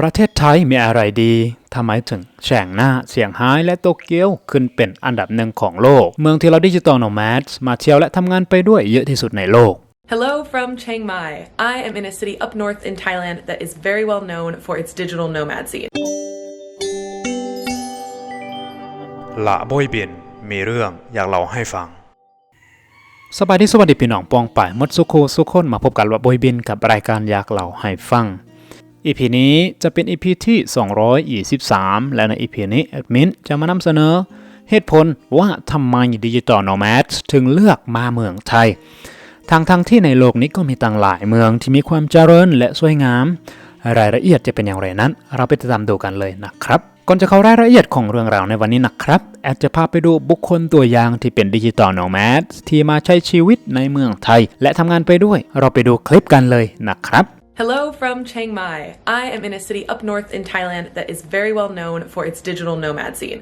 ประเทศไทยมีอะไรดีทำไมถึงแฉ่งหน้าเสียงไฮ้และโตเกียวขึ้นเป็นอันดับหนึ่งของโลก เมืองที่เราดิจิตอลโนแมดมาเที่ยวและทำงานไปด้วยเยอะที่สุดในโลก Hello from Chiang Mai. I am in a city up north in Thailand that is very well known for its digital nomad scene. ละบอยเบียนมีเรื่องอยากเล่าให้ฟัง สบายดีสวัสดีพี่น้องปองป่ายมดสุโคสุขคนมาพบกันว่าบอยบินกับรายการอยากเล่าให้ฟัง อีพีนี้จะเป็นอีพีที่ 223 และในอีพีนี้แอดมินจะมานำเสนอ เหตุผลว่าทำไมดิจิตอลโนแมดถึงเลือกมาเมืองไทยทางทั้งที่ในโลกนี้ก็มีต่างหลายเมืองที่มีความเจริญและสวยงาม รายละเอียดจะเป็นอย่างไรนั้น เราไปติดตามดูกันเลยนะครับ ก่อนจะเข้ารายละเอียดของเรื่องราวในวันนี้นะครับ แอดจะพาไปดูบุคคลตัวอย่างที่เป็นดิจิตอลโนแมดที่มาใช้ชีวิตในเมืองไทย และทำงานไปด้วย เราไปดูคลิปกันเลยนะครับ Hello from Chiang Mai. I am in a city up north in Thailand that is very well known for its digital nomad scene.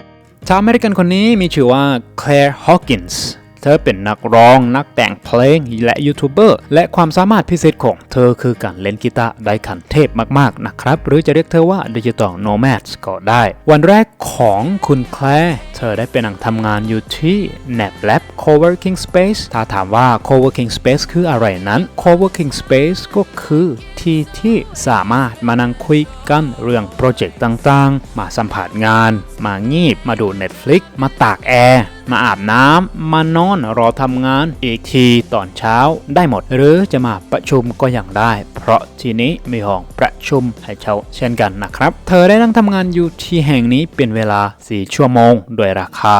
ชาวอเมริกันคนนี้มีชื่อว่า Claire Hawkins เธอเป็นนักร้องนักแต่งเพลงและยูทูบเบอร์และความสามารถพิเศษของเธอคือการเล่นกีตาร์ได้ขันเทพมากๆนะครับ หรือจะเรียกเธอว่าดิจิตอลโนแมดก็ได้ วันแรกของคุณแคลร์เธอได้เป็นนังทำงานอยู่ที่ Nap Lab Co-working Space ถ้าถามว่า Co-working Space คืออะไรนั้น Co-working Space ก็คือที่ที่สามารถมานั่งคุยกันเรื่องโปรเจกต์ต่างๆ มาสัมผัสงาน มางีบ มาดู Netflix มาตากแอร์มาอาบน้ำมานอนรอทำงานอีกทีตอนเช้าได้หมด หรือจะมาประชุมก็ยังได้ เพราะที่นี้มีห้องประชุมให้เช่าเช่นกันนะครับ เธอได้นั่งทำงานอยู่ที่แห่งนี้เป็นเวลา 4 ชั่วโมง โดยราคา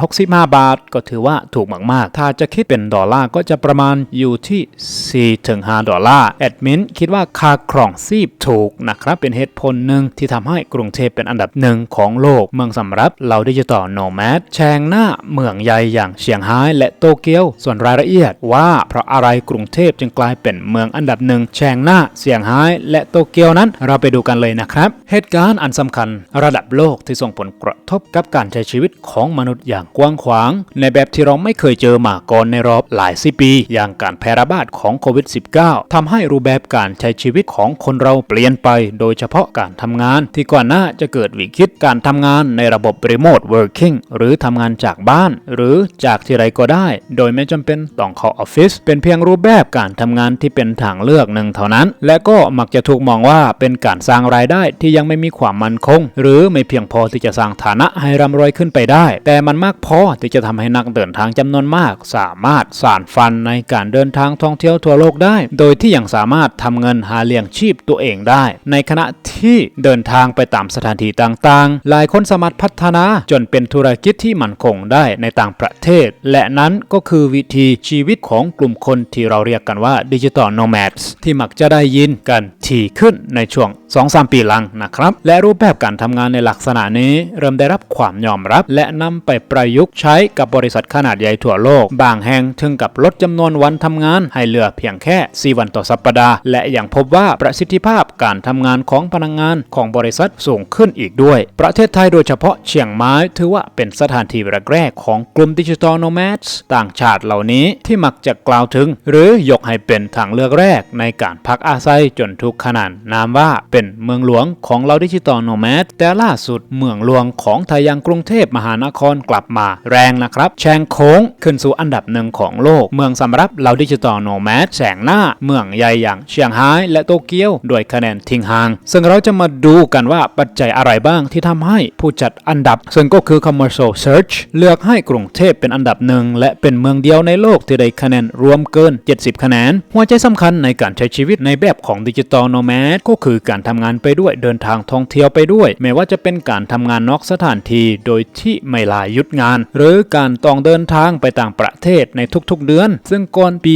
165 บาท ก็ถือว่าถูกมากๆ ถ้าจะคิดเป็นดอลลาร์ก็จะประมาณอยู่ที่ 4-5 ดอลลาร์ แอดมินคิดว่าค่าครองชีพถูกนะครับ เป็นเหตุผลหนึ่งที่ทำให้กรุงเทพเป็นอันดับหนึ่งของโลก เมืองสำรับเราดิจิตอลโนแมดแชงหน้าเมืองใหญ่อย่างเชียงไฮ้และโตเกียว ส่วนรายละเอียดว่าเพราะอะไรกรุงเทพจึงกลายเป็นเมืองอันดับหนึ่งแชงหน้าเชียงไฮ้และโตเกียวนั้น เราไปดูกันเลยนะครับ เหตุการณ์อันสำคัญระดับโลกที่ส่งผลกระทบกับการใช้ชีวิตของมนุษย์อย่างกว้างขวาง ในแบบที่เราไม่เคยเจอมาก่อนในรอบหลายสิบปี อย่างการแพร่ระบาดของโควิด -19 ทำให้รูปแบบการใช้ชีวิตของคนเราเปลี่ยนไป โดยเฉพาะการทำงาน ที่ก่อนหน้าจะเกิดวิกฤตการทำงานในระบบ remote working หรือทำงานจากบ้าน หรือจากที่ไรก็ได้ โดยไม่จำเป็นต้องเข้าออฟฟิศเป็นเพียงรูปแบบการทำงานที่เป็นทางเลือกหนึ่งเท่านั้น และก็มักจะถูกมองว่าเป็นการสร้างรายได้ที่ยังไม่มีความมั่นคง หรือไม่เพียงพอที่จะสร้างฐานะให้ร่ำรวยขึ้นไปได้ แต่มันมากพอที่จะทำให้นักเดินทางจำนวนมาก สามารถสานฟันในการเดินทางท่องเที่ยวทั่วโลกได้ โดยที่ยังสามารถทำเงินหาเลี้ยงชีพตัวเองได้ ในขณะที่เดินทางไปตามสถานที่ต่างๆ หลายคนสามารถพัฒนาจนเป็นธุรกิจที่มั่นคงได้ในต่างประเทศ และนั้นก็คือวิธีชีวิตของกลุ่มคนที่เราเรียกกันว่าดิจิตอลโนแมดที่มักจะได้ยินกันถี่ขึ้นในช่วง 2-3 ปีหลังนะครับ และรูปแบบการทำงานในลักษณะนี้เริ่มได้รับความยอมรับและนำไปประยุกต์ใช้กับบริษัทขนาดใหญ่ทั่วโลก บางแห่งถึงกับลดจำนวนวันทำงานให้เหลือเพียงแค่ 4 วันต่อสัปดาห์ และยังพบว่าประสิทธิภาพการทำงานของพนักงงานของบริษัทสูงขึ้นอีกด้วย ประเทศไทยโดยเฉพาะเชียงไม้ถือว่าเป็นสถานที่แรกๆของกลุ่มดิจิตอลโนแมดต่างชาติเหล่านี้ที่มักจะกล่าวถึง หรือยกให้เป็นทางเลือกแรกในการพักอาศัยจนทุกขนานนามว่าเป็นเมืองหลวงของเราดิจิตอลโนแมดแต่ล่าสุดเมืองหลวงของไทยยังกรุงเทพมหานครกลับมาแรงนะครับ แชงโค้งขึ้นสู่อันดับหนึ่งของโลก เมืองสำรับเราดิจิตอลโนแมดแสงหน้า เมืองใหญ่อย่างเชียงไฮ้และโตเกียวด้วยคะแนนทิ้งห่าง ซึ่งเราจะมาดูกันว่าปัจจัยอะไรบ้างที่ทำให้ผู้จัดอันดับ ซึ่งก็คือ commercial search เลือกให้กรุงเทพเป็นอันดับหนึ่งและเป็นเมืองเดียวในโลกที่ได้คะแนนรวมเกิน 70 คะแนน หัวใจสำคัญในการใช้ชีวิตในแบบของดิจิตอลโนแมดก็คือการทำงานไปด้วยเดินทางท่องเที่ยวไปด้วย ไม่ว่าจะเป็นการทำงานนอกสถานที่โดยที่ที่ไม่ลาหยุดงาน หรือการต้องเดินทางไปต่างประเทศในทุกๆเดือน ซึ่งก่อนปี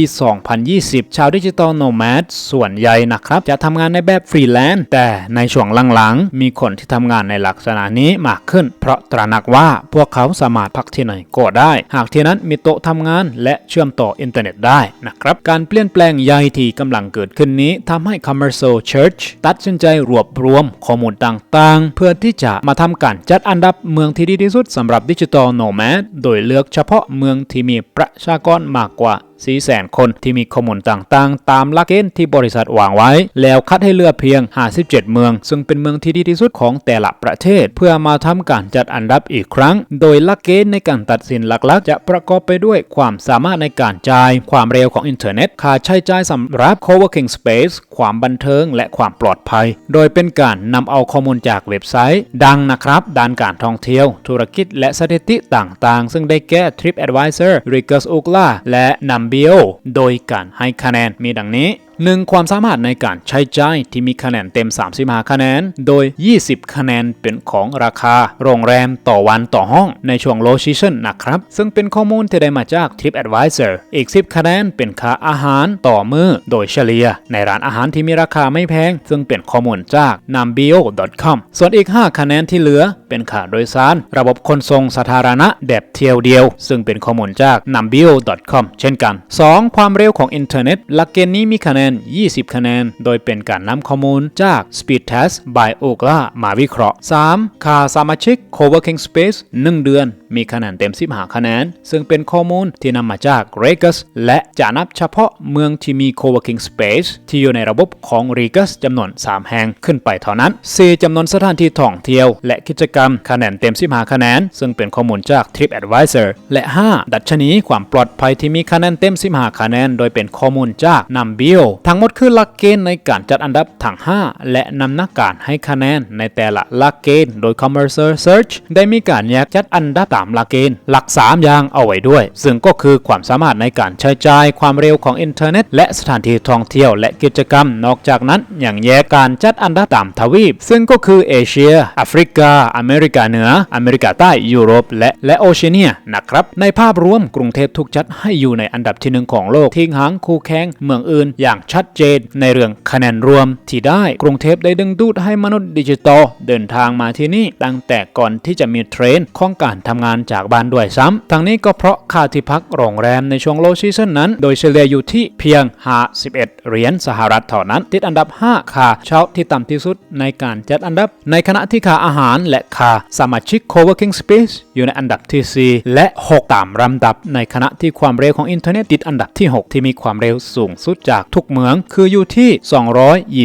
2020 ชาวดิจิตอลโนแมดส่วนใหญ่นะครับ จะทำงานในแบบฟรีแลนซ์แต่ในช่วงหลังๆ มีคนที่ทำงานในลักษณะนี้มากขึ้น เพราะตระหนักว่าพวกเขาสามารถพักที่ไหนก็ได้ หากที่นั้นมีโต๊ะทำงานและเชื่อมต่ออินเทอร์เน็ตได้นะครับการเปลี่ยนแปลงใหญ่ที่กำลังเกิดขึ้นนี้ทำให้ Commercial Church ตัดสินใจรวบรวมข้อมูลต่างๆ เพื่อที่จะมาทำการจัดอันดับเมืองที่ดีที่สุดสำหรับดิจิตอลโนแมดโดยเลือกเฉพาะเมืองที่มีประชากรมากกว่า 400,000คนที่มีข้อมูลต่างๆ ตามหลักเกณฑ์ที่บริษัทวางไว้ แล้วคัดให้เลือกเพียง 57 เมือง ซึ่งเป็นเมืองที่ดีที่สุดของแต่ละประเทศ เพื่อมาทำการจัดอันดับอีกครั้ง โดยหลักเกณฑ์ในการตัดสินหลักๆ จะประกอบไปด้วยความสามารถในการจ่าย ความเร็วของอินเทอร์เน็ต ค่าใช้จ่ายสำหรับ co-working space ความบันเทิง และความปลอดภัย โดยเป็นการนำเอาข้อมูลจากเว็บไซต์ ดังนะครับด้านการท่องเที่ยว ธุรกิจและสถิติต่างๆ ซึ่งได้แก่ TripAdvisor, Rigus Ookla และบิโอ โดยการให้คะแนนมีดังนี้ 1. ความสามารถในการใช้จ่ายที่มีคะแนนเต็ม 35 คะแนน โดย 20 คะแนนเป็นของราคา โรงแรมต่อวันต่อห้องในช่วง low season นะครับ ซึ่งเป็นข้อมูลที่ได้มาจาก TripAdvisor อีก 10 คะแนนเป็นค่าอาหารต่อมื้อโดยเฉลี่ย ในร้านอาหารที่มีราคาไม่แพง ซึ่งเป็นข้อมูลจาก nambio.com ส่วนอีก 5 คะแนนที่เหลือเป็นค่าโดยสาร ระบบขนส่งสาธารณะแบบเที่ยวเดียว ซึ่งเป็นข้อมูลจาก nambio.com เช่นกัน 2. ความเร็วของอินเทอร์เน็ตหลักเกณฑ์นี้มีคะแนน20 คะแนน โดยเป็นการนำข้อมูลจาก Speed Test by Ookla มาวิเคราะห์ 3. ค่าสมาชิก Co-working Space 1 เดือน มีคะแนนเต็ม15คะแนน ซึ่งเป็นข้อมูลที่นำมาจาก Regus และจะนับเฉพาะเมืองที่มี Co-working Space ที่อยู่ในระบบของ Regus จำนวน 3 แห่งขึ้นไปเท่านั้น 4. จำนวนสถานที่ท่องเที่ยว และกิจกรรมคะแนนเต็ม15คะแนน ซึ่งเป็นข้อมูลจาก TripAdvisor และ 5. ดัชนีความปลอดภัยที่มีคะแนนเต็ม15คะแนน โดยเป็นข้อมูลจาก Numbeo ทั้งหมดคือหลักเกณฑ์ในการจัดอันดับทั้ง5และนำนักการให้คะแนนในแต่ละหลักเกณฑ์โดย Commercer Search ได้มีการแยกจัดอันดับตามหลักเกณฑ์ หลัก 3 อย่างเอาไว้ด้วย ซึ่งก็คือความสามารถในการใช้จ่ายความเร็วของอินเทอร์เน็ต และสถานที่ท่องเที่ยวและกิจกรรม นอกจากนั้นอยังแยกการจัดอันดับตามทวีป ซึ่งก็คือเอเชียแอฟริกา อเมริกาเหนือ อเมริกาใต้ยุโรป และและโอเชียเนียนะครับในภาพรวมกรุงเทพถูกจัดให้อยู่ในอันดับที่หนึ่งของโลกทิ้งหางคู่แข่งเมืองอื่นอย่างชัดเจน ในเรื่องคะแนนรวมที่ได้กรุงเทพได้ดึงดูดให้มนุษย์ดิจิตอลเดินทางมาที่นี่ตั้งแต่ก่อนที่จะมีเทรนด์ของการทำงานจากบ้านด้วยซ้ำทั้งนี้ก็เพราะค่าที่พักโรงแรมในช่วงโลซีซันนั้น โดยเฉลี่ยอยู่ที่เพียง 51 เหรียญสหรัฐเท่านั้น ติดอันดับ 5 ค่าเช่าที่ต่ำที่สุดในการจัดอันดับ ในขณะที่ค่าอาหารและค่าสมาชิก co-working space อยู่ในอันดับที่ 4 และ 6 ตามลำดับ ในขณะที่ความเร็วของอินเทอร์เน็ตติดอันดับที่ 6 ที่มีความเร็วสูงสุดจากทุกเมือง คืออยู่ที่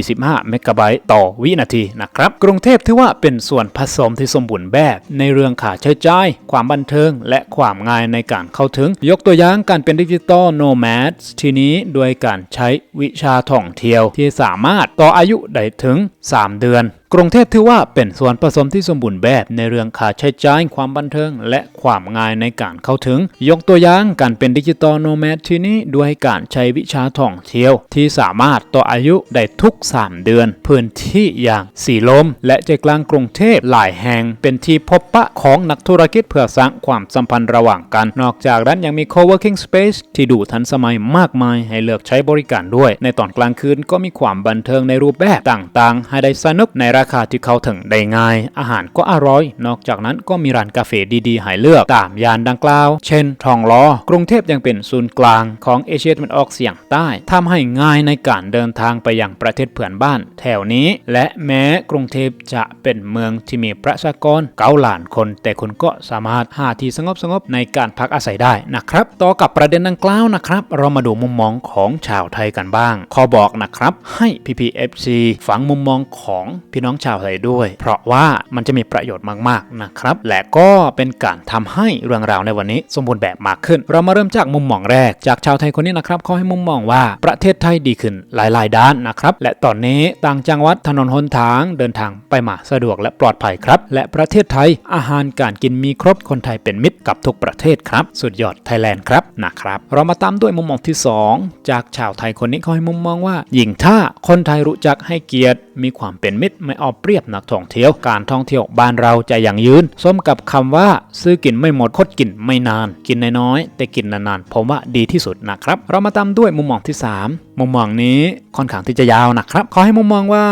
225 เมกะไบต์ต่อวินาทีนะครับ กรุงเทพถือว่าเป็นส่วนผสมที่สมบูรณ์แบบในเรื่องค่าใช้จ่ายความบันเทิง และความง่ายในการเข้าถึง ยกตัวอย่างการเป็นดิจิตอลโนแมดทีนี้ด้วยการใช้วิชาท่องเที่ยวที่สามารถต่ออายุได้ถึง 3 เดือน กรุงเทพถือว่าเป็นส่วนผสมที่สมบูรณ์แบบในเรื่องค่าใช้จ่ายความบันเทิง และความง่ายในการเข้าถึง ยกตัวอย่างการเป็นดิจิตอลโนแมดที่นี้ด้วยการใช้วิชาท่องเที่ยว ที่สามารถต่ออายุได้ทุก 3 เดือน พื้นที่อย่างสีลม และใจกลางกรุงเทพหลายแห่ง เป็นที่พบปะของนักธุรกิจเพื่อสร้างความสัมพันธ์ระหว่างกัน นอกจากนั้นยังมี co-working space ที่ดูทันสมัยมากมายให้เลือกใช้บริการด้วย ในตอนกลางคืนก็มีความบันเทิงในรูปแบบต่างๆ ให้ได้สนุกในราราคาที่เข้าถึงได้ง่าย อาหารก็อร่อย นอกจากนั้นก็มีร้านกาแฟดีๆให้เลือกตามย่านดังกล่าว เช่น ทองล้อกรุงเทพยังเป็นศูนย์กลางของเอเชียตะวันออกเฉียงใต้ทำให้ง่ายในการเดินทางไปยังประเทศเพื่อนบ้าน แถวนี้ และแม้กรุงเทพจะเป็นเมืองที่มีประชากรเก้าล้านคน แต่คุณก็สามารถหาที่สงบสงบๆในการพักอาศัยได้นะครับ ต่อกับประเด็นดังกล่าวนะครับ เรามาดูมุมมองของชาวไทยกันบ้าง ขอบอกนะครับ ให้ PPFC ฟังมุมมองของพี่น้องชาวไทยด้วย เพราะว่ามันจะมีประโยชน์มากๆนะครับ และก็เป็นการทำให้เรื่องราวในวันนี้สมบูรณ์แบบมากขึ้น เรามาเริ่มจากมุมมองแรก จากชาวไทยคนนี้นะครับเขาให้มุมมองว่าประเทศไทยดีขึ้นหลาย ๆ ด้านนะครับ และตอนนี้ต่างจังหวัดถนนหนทางเดินทางไปมาสะดวกและปลอดภัยครับ และประเทศไทยอาหารการกินมีครบคนไทยเป็นมิตรกับทุกประเทศครับสุดยอดไทยแลนด์ครับนะครับ เรามาตามด้วยมุมมองที่ 2 จากชาวไทยคนนี้เขาให้มุมมองว่ายิ่งถ้าคนไทยรู้จักให้เกียรติมีความเป็นมิตรไม่เอาเปรียบนักท่องเที่ยว การท่องเที่ยวบ้านเราจะอย่างยืน สมกับคำว่าซื้อกินไม่หมดคดกินไม่นาน กินน้อยๆแต่กินนานๆผมว่าดีที่สุดนะครับ เรามาตามด้วยมุมมองที่ 3 มุมมองนี้ค่อนข้างที่จะยาวนะครับขอให้มุมมองว่า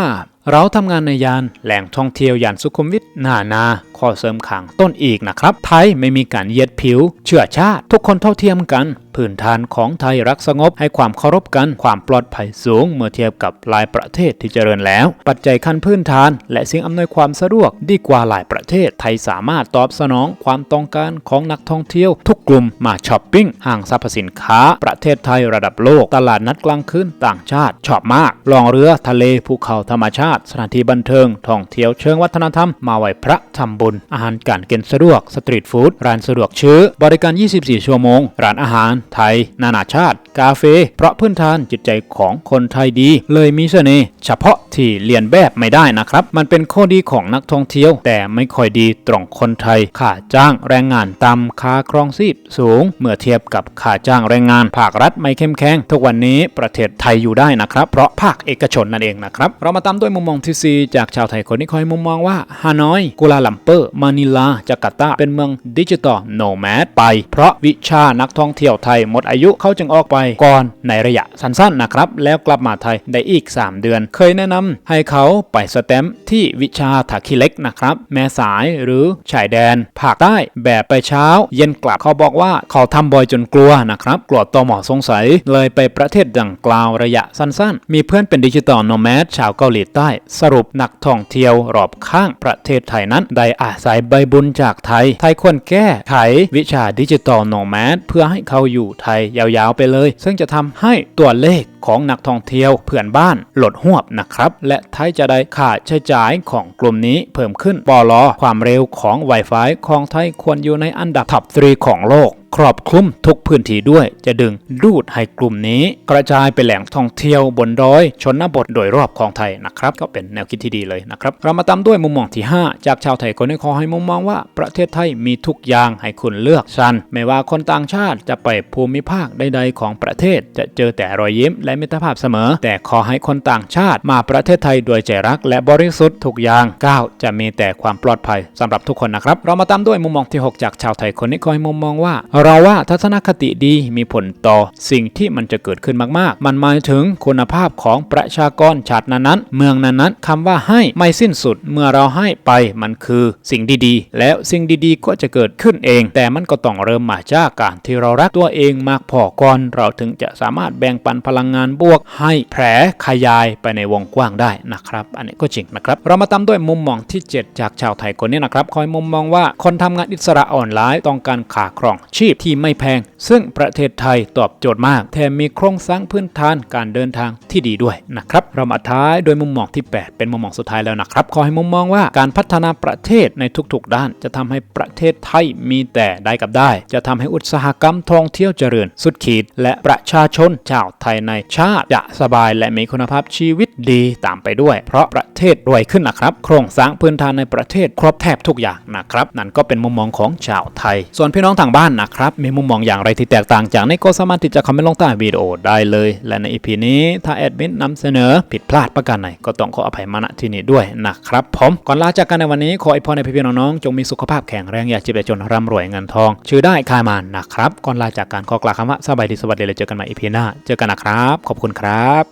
เราทำงานในยานแหล่งท่องเที่ยวย่านสุขุมวิทนานา ข้อเสริมขังต้นอีกนะครับ ไทยไม่มีการเยียดผิว เชื่อชาติ ทุกคนเท่าเทียมกัน พื้นฐานของไทยรักสงบให้ความเคารพกันความปลอดภัยสูง เมื่อเทียบกับหลายประเทศที่เจริญแล้ว ปัจจัยขั้นพื้นฐาน และสิ่งอำนวยความสะดวกดีกว่าหลายประเทศ ไทยสามารถตอบสนองความต้องการของนักท่องเที่ยว ทุกกลุ่มมาช้อปปิ้งห้างสรรพสินค้า ประเทศไทยระดับโลก ตลาดนัดกลางคืนต่างชาติชอบมากลองเรือทะเลภูเขาธรรมชาติ สถานที่บันเทิงท่องเที่ยวเชิงวัฒนธรรมมาไหว้พระทำบุญอาหารการกินสะดวกสตรีทฟู้ดร้านสะดวกชื้อบริการ 24 ชั่วโมงร้านอาหารไทย นานาชาติ กาเฟ่เพราะพื้นฐานจิตใจของคนไทยดี เลยมีเสน่ห์เฉพาะที่เรียนแบบไม่ได้นะครับ มันเป็นข้อดีของนักท่องเที่ยว แต่ไม่ค่อยดีตรงคนไทยค่าจ้างแรงงานต่ำค่าครองชีพสูง เมื่อเทียบกับค่าจ้างแรงงานภาครัฐไม่เข้มแข็งทุกวันนี้ประเทศไทยอยู่ได้นะครับ เพราะภาคเอกชนนั่นเองนะครับ เรามาตามด้วยมุมมองที่สี่จากชาวไทยคนนี้คอยมุมมองว่าฮานอยกัวลาลัมเปอร์ มานิลาจาการ์ตา เป็นเมืองดิจิตอลโนแมดไป เพราะวิชานักท่องเที่ยวไทยหมดอายุเขาจึงออกไปก่อนในระยะสั้นๆนะครับ แล้วกลับมาไทยได้อีก 3 เดือน เคยแนะนำให้เขาไปสแตมป์ที่วิชาถาคิเล็กนะครับ แม่สายหรือชายแดนภาคใต้แบบไปเช้า เย็นกลับเขาบอกว่าเขาทำบ่อยจนกลัวนะครับ กลัวตอหมอสงสัย เลยไปประเทศดังกล่าวระยะสั้นๆ มีเพื่อนเป็นดิจิตอลโนแมดชาวเกาหลีใต้ สรุปนักท่องเที่ยวรอบข้างประเทศไทยนั้นได้อาศัยใบบุญจากไทย ไทยควรแก้ไขวิชาดิจิตอลโนแมดเพื่อให้เขาอยู่ไทยยาวๆไปเลย ซึ่งจะทำให้ตัวเลขของนักท่องเที่ยวเพื่อนบ้านลดหวบนะครับ และไทยจะได้ค่าใช้จ่ายของกลุ่มนี้เพิ่มขึ้นปอลอความเร็วของ Wi-Fi ของไทยควรอยู่ในอันดับท็อป3ของโลก ครอบคลุมทุกพื้นที่ด้วย จะดึงดูดให้กลุ่มนี้ กระจายไปแหล่งท่องเที่ยวบนดอย ชนบทโดยรอบของไทยนะครับ ก็เป็นแนวคิดที่ดีเลยนะครับ เรามาตามด้วยมุมมองที่ 5 จากชาวไทยคนนี้ขอให้มุมมองว่าประเทศไทยมีทุกอย่างให้คุณเลือกชัน ไม่ว่าคนต่างชาติจะไปภูมิภาคใดๆของประเทศ จะเจอแต่รอยยิ้มและมิตรภาพเสมอ แต่ขอให้คนต่างชาติมาประเทศไทยโดยใจรัก และบริสุทธิ์ทุกอย่างก้าวจะมีแต่ความปลอดภัยสำหรับทุกคนนะครับ เรามาตามด้วยมุมมองที่ 6 จากชาวไทยคนนี้ขอให้มุมมองว่าเราว่าทัศนคติดีมีผลต่อสิ่งที่มันจะเกิดขึ้นมากๆ มันหมายถึงคุณภาพของประชากรชาตินั้นๆ เมืองนั้นๆคำว่าให้ไม่สิ้นสุด เมื่อเราให้ไปมันคือสิ่งดีๆ แล้วสิ่งดีๆก็จะเกิดขึ้นเอง แต่มันก็ต้องเริ่มมาจากการที่เรารักตัวเองมากพอก่อน เราถึงจะสามารถแบ่งปันพลังงานบวก ให้แผลขยายไปในวงกว้างได้นะครับ อันนี้ก็จริงนะครับ เรามาตามด้วยมุมมองที่ 7 จากชาวไทยคนนี้นะครับ คอยมุมมองว่าคนทำงานอิสระออนไลน์ต้องการขาครองชีพที่ไม่แพง ซึ่งประเทศไทยตอบโจทย์มาก แถมมีโครงสร้างพื้นฐานการเดินทางที่ดีด้วยนะครับ เรามาท้ายโดยมุมมองที่ 8 เป็นมุมมองสุดท้ายแล้วนะครับ ขอให้มุมมองว่าการพัฒนาประเทศในทุกๆ ด้าน จะทำให้ประเทศไทยมีแต่ได้กับได้ จะทำให้อุตสาหกรรมท่องเที่ยวเจริญ สุดขีด และประชาชนชาวไทยในชาติจะสบายและมีคุณภาพชีวิตดีตามไปด้วย เพราะประเทศรวยขึ้นนะครับ โครงสร้างพื้นฐานในประเทศครบแทบทุกอย่างนะครับ นั่นก็เป็นมุมมองของชาวไทย ส่วนพี่น้องทางบ้านนะครับมีมุมมองอย่างไรที่แตกต่างจากนี้ก็สามารถที่จะคอมเมนต์ลงใต้วิดีโอได้เลย และในอีพีนี้ถ้าแอดมินนำเสนอผิดพลาดประการไหนก็ต้องขออภัยมาณที่นี้ด้วยนะครับผมก่อนลาจากกันในวันนี้ขออวยพรให้พี่ๆน้องๆจงมีสุขภาพแข็งแรงอย่าเจ็บจนร่ำรวยเงินทอง ชื่อได้คายมานนะครับก่อนลาจากกันขอกล่าวคำว่าสบายดีสวัสดีเลยเจอกันใหม่อีพีหน้า เจอกันนะครับ ขอบคุณครับ